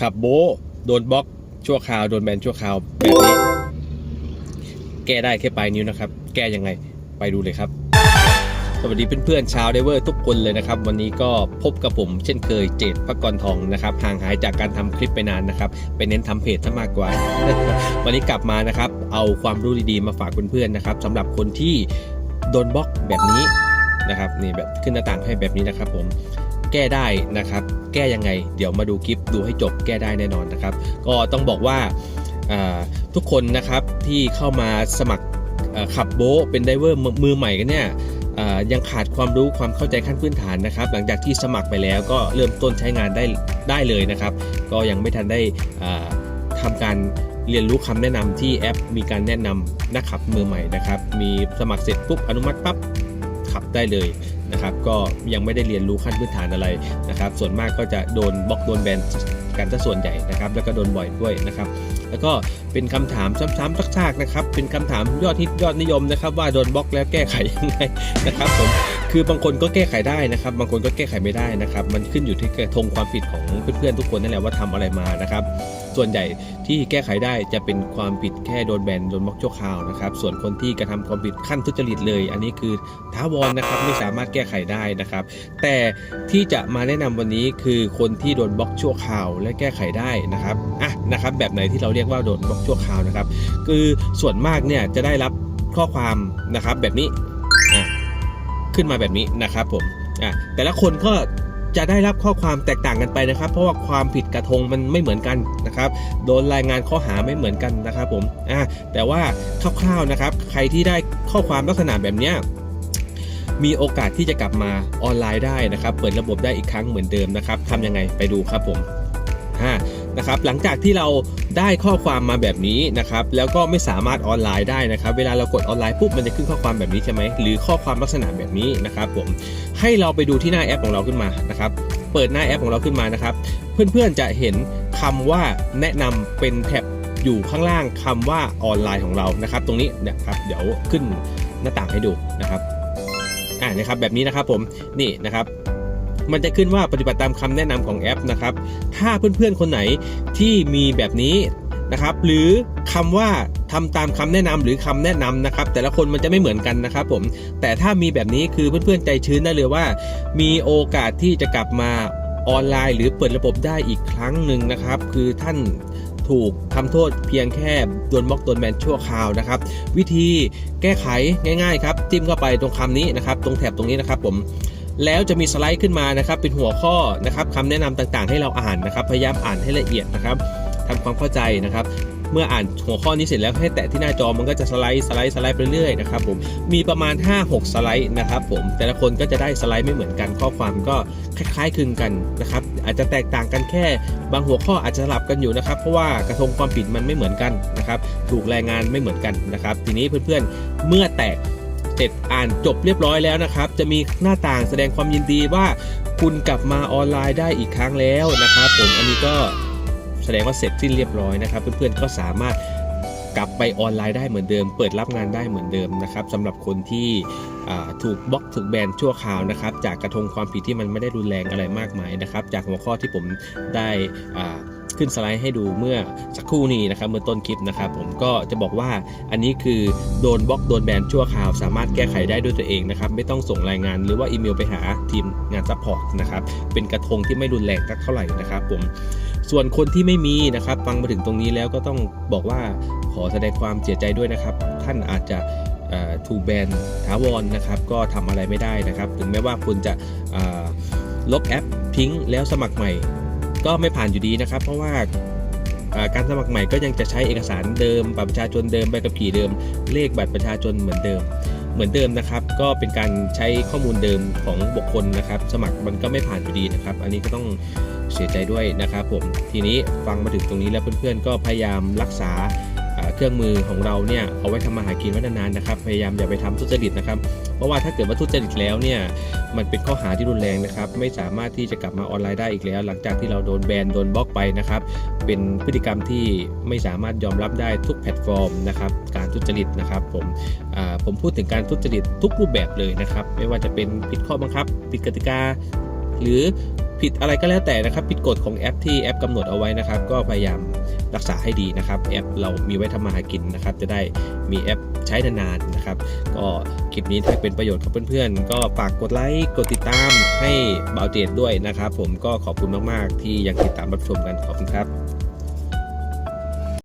ขับโบโดนบล็อกชั่วคราวโดนแบนชั่วคราวแบบนี้ แก้ได้แค่ปลายนิ้วนะครับ แก้ยังไงไปดูเลยครับ สวัสดีเพื่อนๆชาวเดเวอร์ทุกคนเลยนะครับ วันนี้ก็พบกับผมเช่นเคยเจดพักกรทองนะครับห่างหายจากการทำคลิปไปนานนะครับไปเน้นทำเพจซะมากกว่า วันนี้กลับมานะครับ เอาความรู้ดีๆมาฝากเพื่อนๆนะครับสำหรับคนที่โดนบล็อกแบบนี้นะครับนี่แบบขึ้นหน้าต่างให้แบบนี้นะครับผม แก้ได้นะครับ แก้ยังไง เดี๋ยวมาดูคลิปดูให้จบแก้ได้แน่นอนนะครับ ก็ต้องบอกว่าทุกคนนะครับที่เข้ามาสมัครขับโบะเป็นไดเวอร์มือใหม่กันเนี่ยยังขาดความรู้ความเข้าใจขั้นพื้นฐานนะครับ หลังจากที่สมัครไปแล้วก็เริ่มต้นใช้งานได้ได้เลยนะครับ ก็ยังไม่ทันได้อ่าทำการเรียนรู้คำแนะนำที่แอปมีการแนะนำนักขับมือใหม่นะครับ มีสมัครเสร็จปุ๊บอนุมัติปั๊บขับได้เลย นะครับก็ยังไม่ได้เรียนรู้ขั้นพื้นฐานอะไรนะครับส่วนมากก็จะโดนบล็อกโดนแบนกันซะส่วนใหญ่นะครับแล้วก็โดนบ่อยด้วยนะครับ แล้วก็เป็นคำถามซ้ำๆซากๆนะครับเป็นคำถามยอดฮิตยอดนิยมนะครับ ว่าโดนบล็อกแล้วแก้ไขยังไงนะครับผม คือบางคนก็แก้ไขได้นะครับ บางคนก็แก้ไขไม่ได้นะครับ มันขึ้นอยู่ที่กระทงความผิดของเพื่อนๆทุกคนนั่นแหละว่าทำอะไรมานะครับ ส่วนใหญ่ที่แก้ไขได้จะเป็นความผิดแค่โดนแบนโดนบล็อกชั่วคราวนะครับ ส่วนคนที่กระทำความผิดขั้นทุจริตเลย อันนี้คือท้าวรนะครับไม่สามารถแก้ไขได้นะครับ แต่ที่จะมาแนะนำวันนี้คือคนที่โดนบล็อกชั่วคราว และแก้ไขได้นะครับอะนะครับ แบบไหนที่เราเรียกว่าโดนบล็อกชั่วคราวนะครับ คือส่วนมากเนี่ยจะได้รับข้อความนะครับแบบนี้อะ ขึ้นมาแบบนี้นะครับผมอะแต่ละคนก็จะได้รับข้อความแตกต่างกันไปนะครับ เพราะว่าความผิดกระทงมันไม่เหมือนกันนะครับ โดนรายงานข้อหาไม่เหมือนกันนะครับผมอะแต่ว่าคร่าวๆนะครับ ใครที่ได้ข้อความลักษณะแบบเนี้ยมีโอกาสที่จะกลับมาออนไลน์ได้นะครับ เปิดระบบได้อีกครั้งเหมือนเดิมนะครับทำยังไงไปดูครับผมอ่า นะครับหลังจากที่เราได้ข้อความมาแบบนี้นะครับแล้วก็ไม่สามารถออนไลน์ได้นะครับเวลาเรากดออนไลน์ปุ๊บมันจะขึ้นข้อความแบบนี้ใช่ไหมหรือข้อความลักษณะแบบนี้นะครับผมให้เราไปดูที่หน้าแอปของเราขึ้นมานะครับเปิดหน้าแอปของเราขึ้นมานะครับเพื่อนๆจะเห็นคำว่าแนะนำเป็นแท็บอยู่ข้างล่างคำว่าออนไลน์ของเรานะครับ ตรงนี้เนะครับเดี๋ยวขึ้นหน้าต่างให้ดูนะครับอ่านะครับแบบนี้นะครับผมนี่นะครับ มันจะขึ้นว่าปฏิบัติตามคำแนะนำของแอปนะครับ ถ้าเพื่อนๆคนไหนที่มีแบบนี้นะครับ หรือคำว่าทำตามคำแนะนำหรือคำแนะนำนะครับ แต่ละคนมันจะไม่เหมือนกันนะครับผม แต่ถ้ามีแบบนี้คือเพื่อนๆใจชื้นได้เลยว่า มีโอกาสที่จะกลับมาออนไลน์ หรือเปิดระบบได้อีกครั้งหนึ่งนะครับ คือท่านถูกทำโทษเพียงแค่โดนบล็อกโดนแบนชั่วคราวนะครับ วิธีแก้ไขง่าย ๆ ครับ จิ้มเข้าไปตรงคำนี้นะครับ ตรงแถบตรงนี้นะครับผม แล้วจะมีสไลด์ขึ้นมานะครับเป็นหัวข้อนะครับคำแนะนำต่างๆ ให้เราอ่านนะครับ พยายามอ่านให้ละเอียดนะครับทำความเข้าใจนะครับ เมื่ออ่านหัวข้อนี้เสร็จแล้วให้แตะที่หน้าจอมันก็จะสไลด์สไลด์สไลด์ไปเรื่อยๆนะครับผมมีประมาณ 5-6 สไลด์นะครับผมแต่ละคนก็จะได้สไลด์ไม่เหมือนกันข้อความก็คล้ายๆคลึงกันนะครับอาจจะแตกต่างกันแค่ บางหัวข้ออาจจะสลับกันอยู่นะครับ เพราะว่ากระทงความผิดมันไม่เหมือนกันนะครับถูกรายงานไม่เหมือนกันนะครับ ทีนี้เพื่อนๆเมื่อแตก เสร็จอ่านจบเรียบร้อยแล้วนะครับ จะมีหน้าต่างแสดงความยินดีว่าคุณกลับมาออนไลน์ได้อีกครั้งแล้วนะครับ ผมอันนี้ก็แสดงว่าเสร็จสิ้นเรียบร้อยนะครับ เพื่อนๆก็สามารถกลับไปออนไลน์ได้เหมือนเดิม เปิดรับงานได้เหมือนเดิมนะครับสำหรับคนที่ถูกบล็อกถูกแบนชั่วคราวนะครับ จากกระทงความผิดที่มันไม่ได้รุนแรงอะไรมากมายนะครับ จากหัวข้อที่ผมได้อ่า ขึ้นสไลด์ให้ดูเมื่อสักครู่นี้นะครับเมื่อต้นคลิปนะครับผมก็จะบอกว่าอันนี้คือโดนบล็อกโดนแบนชั่วคราวสามารถแก้ไขได้ด้วยตัวเองนะครับไม่ต้องส่งรายงานหรือว่าอีเมลไปหาทีมงานซัพพอร์ตนะครับเป็นกระทงที่ไม่รุนแรงสักเท่าไหร่นะครับผมส่วนคนที่ไม่มีนะครับฟังมาถึงตรงนี้แล้วก็ต้องบอกว่าขอแสดงความเสียใจด้วยนะครับ ท่านอาจจะถูกแบนถาวรนะครับก็ทำอะไรไม่ได้นะครับ ถึงแม้ว่าคุณจะลบแอปทิ้งแล้วสมัครใหม่ ก็ไม่ผ่านอยู่ดีนะครับ เพราะว่าการสมัครใหม่ก็ยังจะใช้เอกสารเดิมบัตรประชาชนเดิมใบขับขี่เดิม เลขบัตรประชาชนเหมือนเดิม เหมือนเดิมนะครับ ก็เป็นการใช้ข้อมูลเดิมของบุคคลนะครับ สมัครมันก็ไม่ผ่านอยู่ดีนะครับ อันนี้ก็ต้องเสียใจด้วยนะครับผมทีนี้ฟังมาถึงตรงนี้แล้วเพื่อนๆก็พยายามรักษา เครื่องมือของเราเนี่ยเอาไว้ทำมาหากินไว้นานๆนะครับพยายามอย่าไปทำทุจริตนะครับเพราะว่าถ้าเกิดว่าทุจริตแล้วเนี่ยมันเป็นข้อหาที่รุนแรงนะครับไม่สามารถที่จะกลับมาออนไลน์ได้อีกแล้ว หลังจากที่เราโดนแบนโดนบล็อกไปนะครับเป็นพฤติกรรมที่ไม่สามารถยอมรับได้ทุกแพลตฟอร์มนะครับการทุจริตนะครับผมผมพูดถึงการทุจริตทุกรูปแบบเลยนะครับไม่ว่าจะเป็นผิดข้อบังคับผิดกติกา หรือผิดอะไรก็แล้วแต่นะครับผิดกฎของแอปที่แอปกำหนดเอาไว้นะครับ ก็พยายามรักษาให้ดีนะครับ แอปเรามีไว้ทำมาหากินนะครับ จะได้มีแอปใช้นานๆนะครับ ก็คลิปนี้ถ้าเป็นประโยชน์กับเพื่อนๆ ก็ฝากกดไลค์กดติดตามให้บ่าวเจดด้วยนะครับ ผมก็ขอบคุณมากๆ ที่ยังติดตามรับชมกันขอบคุณครับ